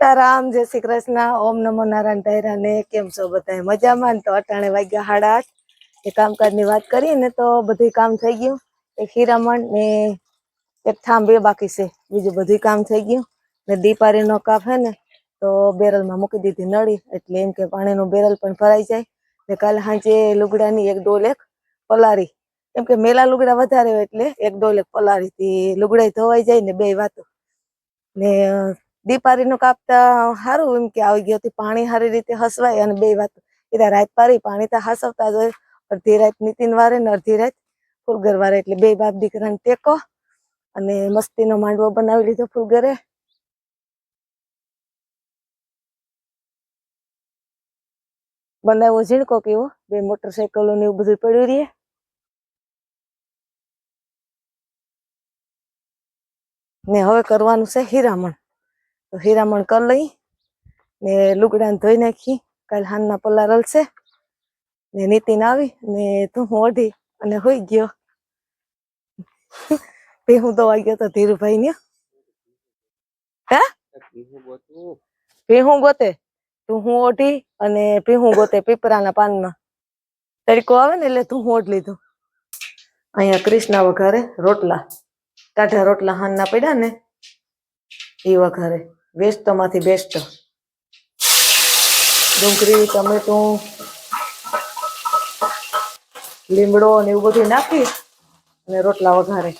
સીતારામ, જય શ્રી કૃષ્ણ, ઓમ નમો નારાયણ ધાયરા ને કેમ છો બધા મજામાં ને તો અટાણે વાગ્યા સાડા આઠ. એ કામકાજની વાત કરીએ ને તો બધું કામ થઈ ગયું. એક હીરામણ ને એક થાંભ બાકી છે. બીજું બધું કામ થઈ ગયું. ને દીપારીનો કાપ હે ને, તો બેરલમાં મૂકી દીધી નળી, એટલે એમ કે પાણીનું બેરલ પણ ભરાઈ જાય. ને કાલે સાંજે લુગડાની એક ડોલ એક પલારી એમ કે મેલા લુગડા વધારે હોય એટલે એક ડોલ એક પલારી થી લુગડા ધોવાઈ જાય ને બે વાતો. ને દીપારીનું કાપતા સારું એમ કે આવી ગયું પાણી સારી રીતે હસવાય અને બે વાત એ રાત પારી, પાણી તો હસવતા જ હોય. અડધી રાત નીતિન વારે ને અડધી રાત ફૂલગર વારે. એટલે બે બાપ દીકરાને ટેકો અને મસ્તીનો માંડવો બનાવી લીધો ફૂલગરે. બનાવ્યો ઝીણકો કેવો બે મોટરસાયકલો ને એવું બધું પડ્યું રહીએ ને હવે કરવાનું છે હીરામણ. હીરામણ કરી લઈ ને લુગડાને ધોઈ નાખી. કાલ હાનના પલ્લા રલશે. ને નીતિન આવી ને તું ઓઢી અને હોઈ ગયો. તે હું તો વાગ્યો તો ધીરુભાઈ ને હે? ભીહું ગોતે. તું હું ઓઢી અને ભીહું ગોતે પીપરાના પાનમાં. તરીકો આવે ને એટલે તું હું ઓઢ લીધું. અહીંયા કૃષ્ણા વઘારે રોટલા. કાઢા રોટલા હાનના પડ્યા ને એ વઘારે. વેસ્ટમાંથી બેસ્ટ. ડુંગળી, ટમેટું, લીમડો ને એવું બધું નાખી અને રોટલા વઘારે.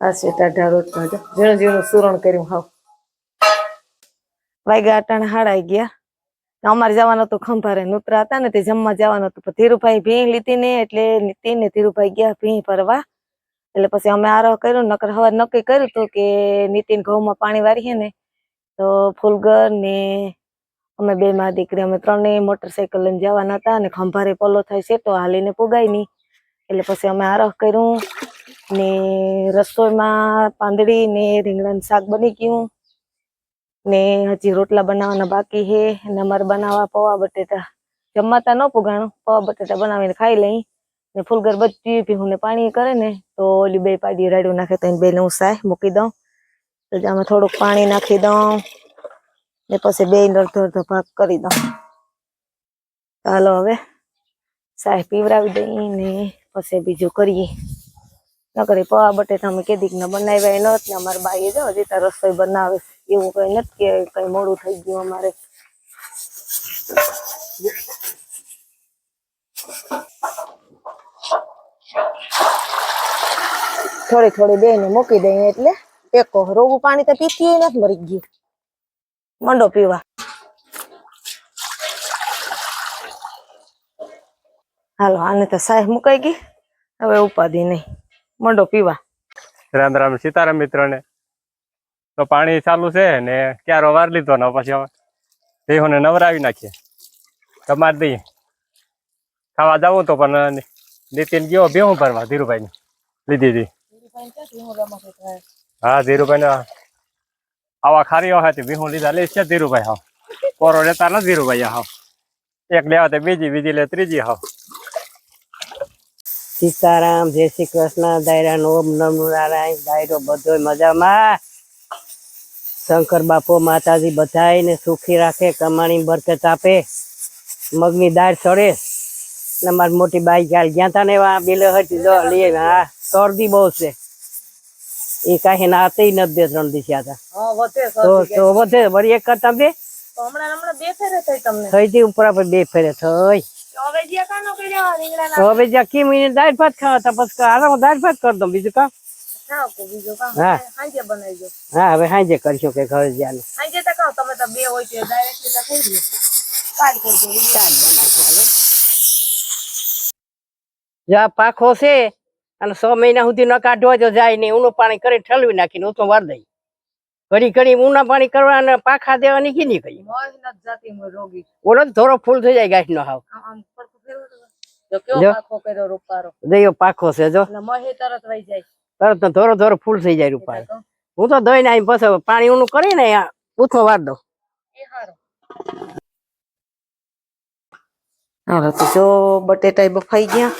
આ છે ટાઢા રોટલા. ઝીણું ઝીણું સુરણ કર્યું હાવ. વાગ્યા અટાણે હાડાઈ ગયા. અમારે જવાનું હતું ખંભારે. નૂતરા હતા ને તે જમવા જવાનું હતું. ધીરુભાઈ ભીં લીધી ને એટલે નીતિન ને ધીરુભાઈ ગયા ભીં ભરવા. એટલે પછી અમે આરોહ કર્યું, નકર હવે નક્કી કર્યું હતું કે નીતિન ઘઉંમાં પાણી વારીએ ને, તો ફૂલગર ને અમે બે માં દીકરી, અમે ત્રણેય મોટરસાયકલ લઈને જવાના હતા અને ખંભારે પોલો થાય છે તો હાલીને પુગાય નહીં એટલે પછી અમે આરોહ કર્યું ને રસોઈમાં પાંદડી ને રીંગણાનું શાક બની ગયું ને હજી રોટલા બનાવવાના બાકી છે ને અમારે બનાવવા પૌવા બટેટા જમવાતા ન પુગાણું, પૌવા બટેટા બનાવીને ખાઈ લઈ. ને ફૂલગર બધી ભીહું ને પાણી કરે ને, તો ઓલી બે પાડી રાડ્યું નાખે તો બે હું સાય મૂકી દઉં. તો આમાં થોડુંક પાણી નાખી દઉં ને પછી બે અડધો અડધો ભાગ કરી દઉં. ચાલો હવે સાય પીવડાવી દઈને પછી બીજું કરીએ. ન કરી પવા બટેટા અમે કેદીક ના બનાવ્યા નત ને અમારે બાઈએ જો હજી તો રસોઈ બનાવે એવું કઈ નથી કે કઈ મોડું થઈ ગયું અમારે. થોડી થોડી બે ને મૂકી દઈએ એટલે એક રોગું પાણી તો પીતી નથી મરી ગયું. મંડો પીવા. હાલો, આને તો સાહેબ મુકાઈ ગઈ. હવે ઉપાધિ નહીં. મંડો પીવા. રામ રામ સીતારામ મિત્રોને. તો પાણી ચાલુ છે ને ક્યારો વાર લીધો ને પછી હવે દેહોને નવરાવી નાખીએ. તમારે દઈએ. ખાવા જવું તો પણ નીતિન ગયો બેહું ભરવા? ધીરુભાઈ લીધી હતી હા ધીરુભાઈ આવા ખારી હતી બેહું લીધા. લે છે ધીરુભાઈ હા કોરો લેતા ન ધીરુભાઈ હા એક લેવા તો બીજી બીજી લે ત્રીજી હા સીતારામ જય શ્રી કૃષ્ણ દાયરા નો ઓમ નમો નારાયણ દાયરો બધો મજામાં. શંકર બાપો માતાજી બધાયને સુખી રાખે કમાણી બરકત આપે. મગની દાળ સડે. ને મારી મોટી બાઈ ચાલ ગયા તા ને એવા બેલે હતી જો લઈ હા શરદી બહુ છે. એ કાંઈ નાતે નથી બે ત્રણ દિવસ હતા તો. વધે વળી એક કરતા બે? હમણાં હમણાં બે ફેરે થઈ હતી ઉપર આપણે બે ફેરે થઈ. હવે જ્યાં કી મહિને દાળ ભાત ખાવા હતા પછી આરામ દાળ ભાત કરી દો બીજું કામ. હા. હા હવે સાંજે કરશું કે ઘરે જ્યાં સાંજે તો કહો તમે તો બે હોય તો ડાયરેક્ટલી તો થઈ કાલ કરજો જ્યાં પાખો છે અને સો મહિના સુધી ન કાઢવા જો જાય નહીં. ઊનું પાણી કરી ઠલવી નાખીને હું તો વાર દઈ. ઘડી ઘડી ઊના પાણી કરવા અને પાખા દેવાની કીધી કઈ મોય નથી જાતી મોય રોગી. ઓલો જ ધોરો ફૂલ થઈ જાય ગાંઠ નો હાવ તો. જો જો. પાખો કર્યો રૂપારો. દયો પાખો છે જો. તરત વહી જાય. તરત ધોરો ધોરો ફૂલ થઈ જાય રૂપાળ હું તો દઈ આવીને પછી પાણી ઊનું કરીને ઉથો વાર દઉં. હા હાલો તો જો બટેટા બફાઈ ગયા.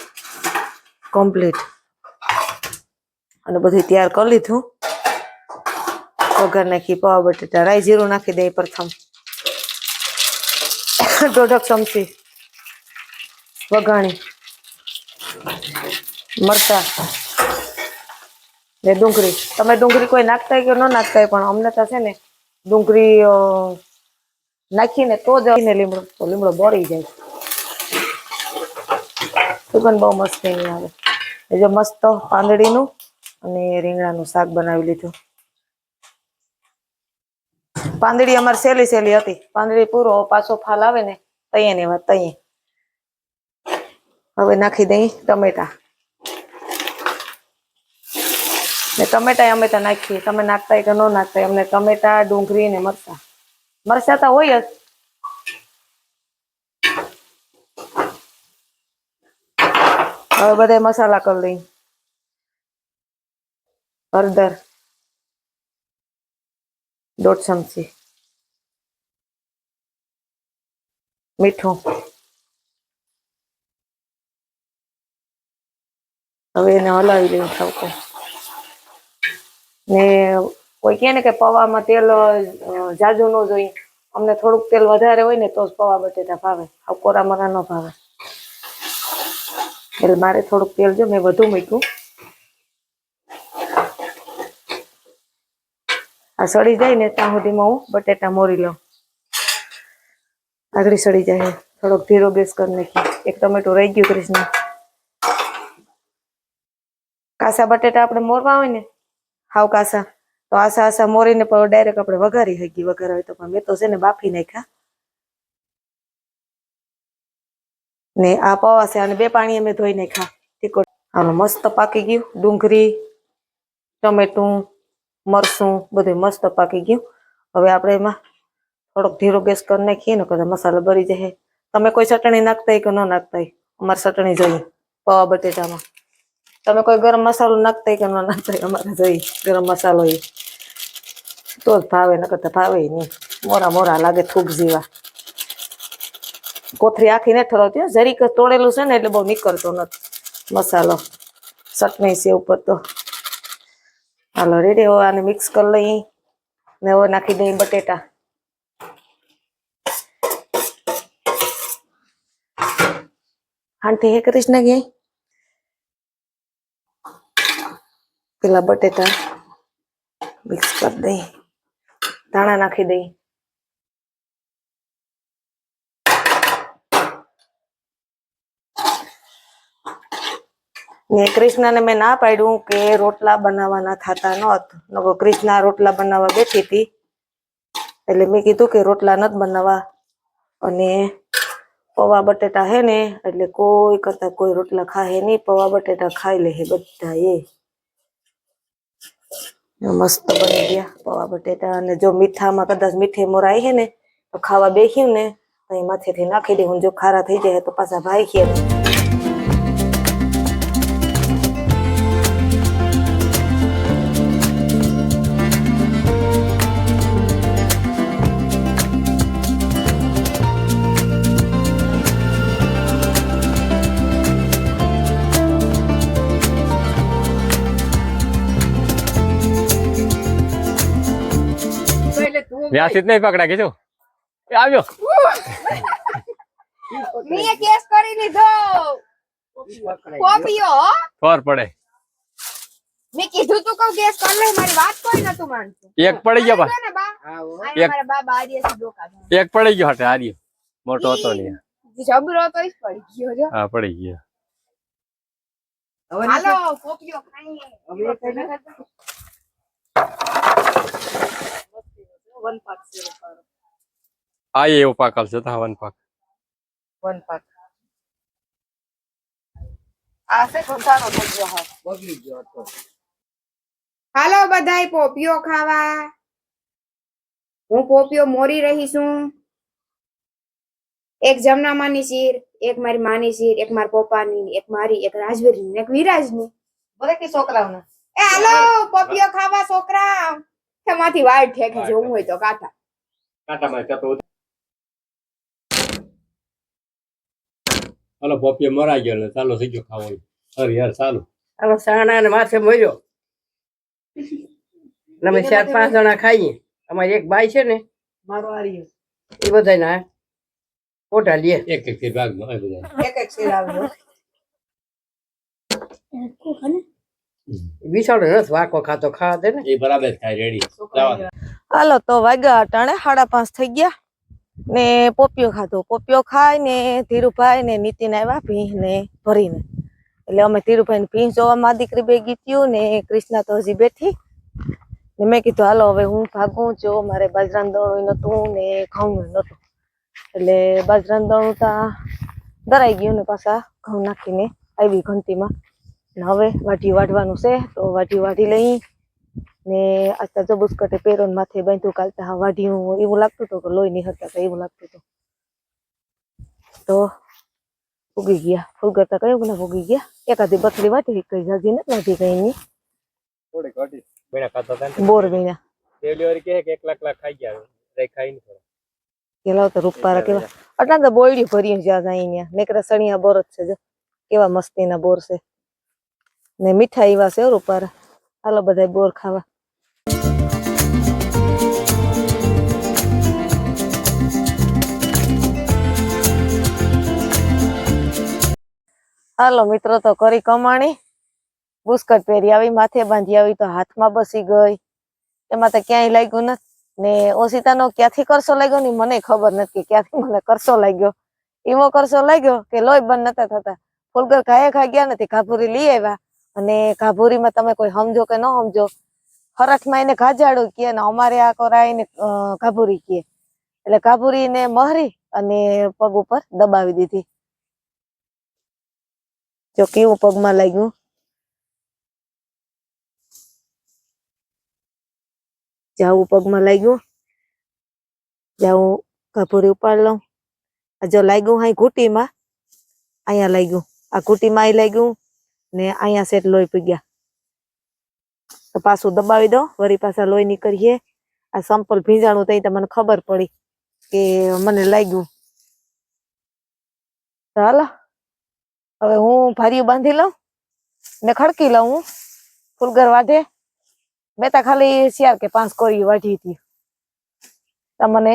કમ્પ્લીટ અને બધું તૈયાર કરી લીધું. વઘાર નાખી, પવા બટેટા, રાઈ જીરું નાખી દઈ પ્રથમ. દોઢક ચમચી વઘાણી. મરચા. ને ડુંગળી. તમે ડુંગળી કોઈ નાખતા કે ન નાખતા પણ અમને તો છે ને ડુંગળી નાખીને તો જ લીમડો લીમડો બળી જાય. સુગંધ બહુ મસ્ત આવે. એ જો મસ્ત પાંદડીનું અને રીંગણાનું શાક બનાવી લીધું. પાંદડી અમારે સહેલી સહેલી હતી. પાંદડી પૂરો પાછો ફાલ આવે ને તૈયાર ને વાત હવે નાખી દઈ ટમેટા. ને ટમેટા અમે તો નાખીએ. તમે નાખતા કે ન નાખતા અમને ટમેટા, ડુંગળી ને મરચા. મરચા તો હોય જ. હવે બધા મસાલા કરી લઈ. હળદર. દોઢ ચમચી. મીઠું. હવે એને હલાવી લઈએ સૌકો ને કોઈ કહે ને કે પૌવામાં તેલ જાજુ ન જોઈએ. અમને થોડુંક તેલ વધારે હોય ને તો જ પૌવા બટેટા ભાવે. આ કોરા મરા ન ભાવે. એટલે મારે થોડુંક તેલ જો મેં વધુ મૂક્યું. આ સડી જાય ને ત્યાં સુધીમાં હું બટેટા મોરી લઉં. આગળ સડી જાય. થોડોક ધીરો ગેસ કરી નાખી. એક ટમેટું રહી ગયું કૃષ્ણ કાસા બટેટા આપણે મોરવા હોય ને, હાવ કાસા. તો આસા આસા મોરીને પણ ડાયરેક્ટ આપણે વઘારી હગી વઘાર હોય તો પણ મેં તો છે ને બાફી નાખ્યા. ને આ પૌવા છે અને બે પાણી અમે ધોઈ નાખ્યા. તીખો હાલો મસ્ત પાકી ગયું. ડુંગળી, ટમેટું મરસું બધું મસ્ત પાકી ગયું. હવે આપણે એમાં થોડોક ધીરો ગેસ કરી નાખીએ ને કદાચ મસાલો ભરી જાય તમે કોઈ ચટણી નાખતા કે ન નાખતા અમારે ચટણી જોઈએ પૌવા બટેટામાં. તમે કોઈ ગરમ મસાલો નાખતા કે ન નાખતા અમારે જોઈએ ગરમ મસાલો એ. તો જ ભાવે, નકર તો ભાવે નહીં. મોરા મોરા લાગે થૂક જેવા. કોથરી આખી ને ઠરાવતી. જરીક તોડેલું છે ને એટલે બહુ નીકળતો નથી મસાલો. ચટણી છે ઉપર તો. હાલો રેડી હવે આને મિક્સ કરી લઈ ને હવે નાખી દઈએ બટેટા. આંટી હે કરીશ ને ગઈ પેલા બટેટા મિક્સ કરી દઈ ધાણા નાખી દઈએ. ને કૃષ્ણને મેં ના પાડ્યું કે રોટલા બનાવવાના થતા નહોત નકો કૃષ્ણા રોટલા બનાવવા બેઠી હતી. એટલે મેં કીધું કે રોટલા નથી બનાવવા. અને પૌવા બટેટા હે ને, એટલે કોઈ કરતા કોઈ રોટલા ખાહે નહીં. પૌવા બટેટા ખાઈ લે હે બધા એ મસ્ત બની ગયા પૌવા બટેટા. અને જો મીઠામાં કદાચ મીઠે મોરાય હે ને, તો ખાવા બેસ્યું ને, તો એ માથેથી નાખી દે. જો ખારા થઈ જાય તો પાછા ભાઈ ખીએ વ્યવસ્થિત નહીં પકડા કીધું એ આવ્યો મેં કેસ કરી લીધો કોપીઓ હો. ખબર પડે મેં કીધું તું કહું કેસ કરી લે મારી વાત કોઈ નતું માનતું એક પડી ગયો મારી ને બા આને એક- મારા બા બારીએથી ડોકા દે. એક પડી ગયો હટે હાર્યો મોટો હતો ને જબરો તો ઈ જ પડી ગયો જો હા પડી ગયો હાલો કોપીઓ ખાઈએ આ એ એવું પાકલ છે તા વન પાક વન પાક આ હા. બગલી ભજીયો હાથ હાલો બધાય પોપિયો ખાવા. હું પોપિયો મોરી રહી છું. એક જમના માની શીર એક મારી માની શીર એક મારા પપ્પાની એક મારી એક રાજવીરની એક વિરાજની. બધા કે છોકરાઓને? એ હાલો પોપિયો ખાવા છોકરા. એમાંથી વાળ ઠેક જોવું હોય તો કાંટા કાંટામાં જતો હાલો પોપીએ મરાઈ ગયો ને ચાલો થઈ ગયો ખાવાનું હરી યાર ચાલુ આનો સાણા ને માથે મળ્યો અને અમે ચાર પાંચ જણા ખાઈએ અમારી એક ભાઈ છે ને મારો આર્યો એ બધા ના ફોટા લે. એક એક ભાગમાં બધા એક એક શેર આવ્યો વિશાળ રસ વાકો ખાતો ખાવા દે ને. એ બરાબર થાય રેડી હાલો તો વાગ્યા અટાણે સાડા પાંચ થઈ ગયા. ને પોપિયો ખાધો. પોપિયો ખાઈ ને ધીરુભાઈ ને નીતિન આવ્યા ભીંહ ને ભરીને. એટલે અમે ધીરુભાઈ ને ભીંહ જોવા માં દીકરી બે ગીત્યું ને કૃષ્ણા તો હજી બેઠી. ને મેં કીધું હાલો હવે હું ભાગું. જો મારે બાજરાનું દળું નતું ને ઘઉં નતું. એટલે બાજરાનું દણું તા દરાઈ ગયું ને પાછા ઘઉં નાખીને આવી ઘંટીમાં. ને હવે વાટી વાઢવાનું છે તો વાટી વાઢી લઈ ને આજ તો બુસ્કટે પેરો માથે બાંધ્યું કાલતા હા વાઢ્યું એવું લાગતું હતું કે લોહી નહીં હતા એવું લાગતું હતું. તો ઉગી ગયા. ફૂલ કરતા કયું ને ઉગી ગયા. એકાદી બકરી વાટી કઈ જાજી ને વાટી કઈ ની થોડીક વાટી. બેડા ખાતા હતા બોર વીણા. પેલી વાર કહે કે એક લાખ લાખ ખાઈ ગયા હવે ખાઈ નહીં થોડા. તો રૂપારા કેવા. અટલા તો બોયડી ભરી જ્યાં જાય અહીંયા. નેકરા સણિયા બોર જ છે જો. કેવા મસ્તીના બોર છે. ને મીઠા એવા છે ઉપર હાલો બધા બોર ખાવા. હાલો મિત્રો, તો કરી કમાણી. બુસ્કટ પહેરી આવી, માથે બાંધી આવી, તો હાથમાં બસી ગઈ. એમાં તો ક્યાંય લાગ્યું નથી. ને ઓશિતાનો ક્યાંથી કરશો લાગ્યો ને મને ખબર નથી ક્યાંથી મને કરશો લાગ્યો. એવો કરશો લાગ્યો કે લોહી બંધ નતા થતા. ફૂલગર ખાયા ખા ગયા નથી કાભુરી લઈ આવ્યા. અને ગાભોરીમાં તમે કોઈ સમજો કે ન સમજો હરખમાં એને ગાજાડું કે ને અમારે આ કોરાઈને કાભુરી કે એટલે કાભુરીને મહરી અને પગ ઉપર દબાવી દીધી. જો કેવું પગમાં લાગ્યું. જાવું પગમાં લાગ્યું. જાવું કાપુરી ઉપાડ લઉં. જો લાગ્યું અહીં ઘૂંટીમાં, અહીંયા લાગ્યું. આ ઘૂંટીમાં અહીં લાગ્યું. ને અહીંયા સેટ લોહી પી ગયા તો પાછું દબાવી દો, વળી પાછા લોહી નીકળીએ. આ સંપલ ભીંજાણું તઈ મને ખબર પડી કે મને લાગ્યું. ચાલો હવે હું ભારીયું બાંધી લઉં ને ખડકી લઉં હું. ફૂલગર વાઢે. મેં તો ખાલી શિયાર કે પાંચ કોરી વાઢી હતી. તમને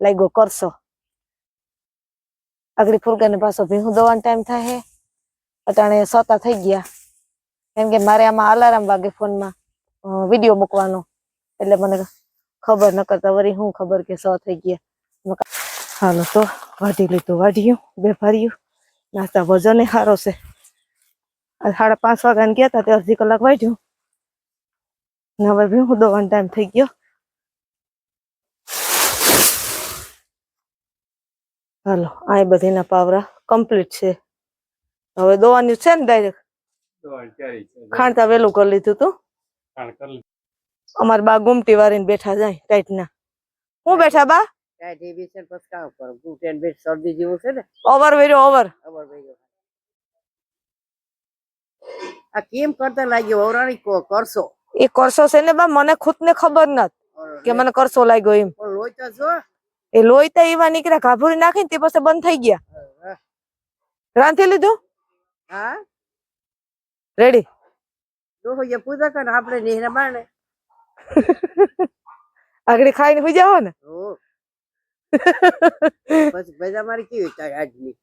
લાગ્યો કરશો આગળ ફૂલગર ને પાછો ભીંગું દવાનો ટાઈમ થાય. અટાણે સોતા થઈ ગયા. કેમ કે મારે આમાં અલાર્મ વાગે ફોનમાં વીડિયો મૂકવાનો. એટલે મને ખબર ન કરતા વળી હું ખબર કે સો થઈ ગયા. મેં કા- હાલો તો વાઢી લીધું, વાઢ્યું બે ભર્યું નાસ્તા વજન સારો છે. આ સાડા પાંચ વાગ્યાને ગયા હતા તે અડધી કલાક વાઢ્યું. ને હવે ભીહું દોવાનો ટાઈમ થઈ ગયો. હાલો, આ બધીના પાવરા કમ્પ્લીટ છે. હવે દોવાનું છે ને ડાયરેક્ટ ખાણતા વેલું કરી લીધું તું. અમાર બા ગુમટી વારીને બેઠા જાય ટાઈટના હું બેઠા બા? ટાઈટ ઓવર વેર્યો ઓવર આ કેમ કરતા લાગ્યો? ઓરાણી કો કરશો? એ કરશો છે ને બા મને ખુદ ને ખબર નત કે મને કરશો લાગ્યો એમ. લોહીતા જો. એ લોહી એવા નીકળ્યા ઘાભુરી નાખીને તે પછી બંધ થઈ ગયા. રાંધી લીધું? હા? રેડી. ડોહો એ પૂજા કરે આપણે નિહરા બાણે આગળ ખાઈને સુઈ જાવ ને. હો. પછી ભેજા મારી કેવી ચાય આજની?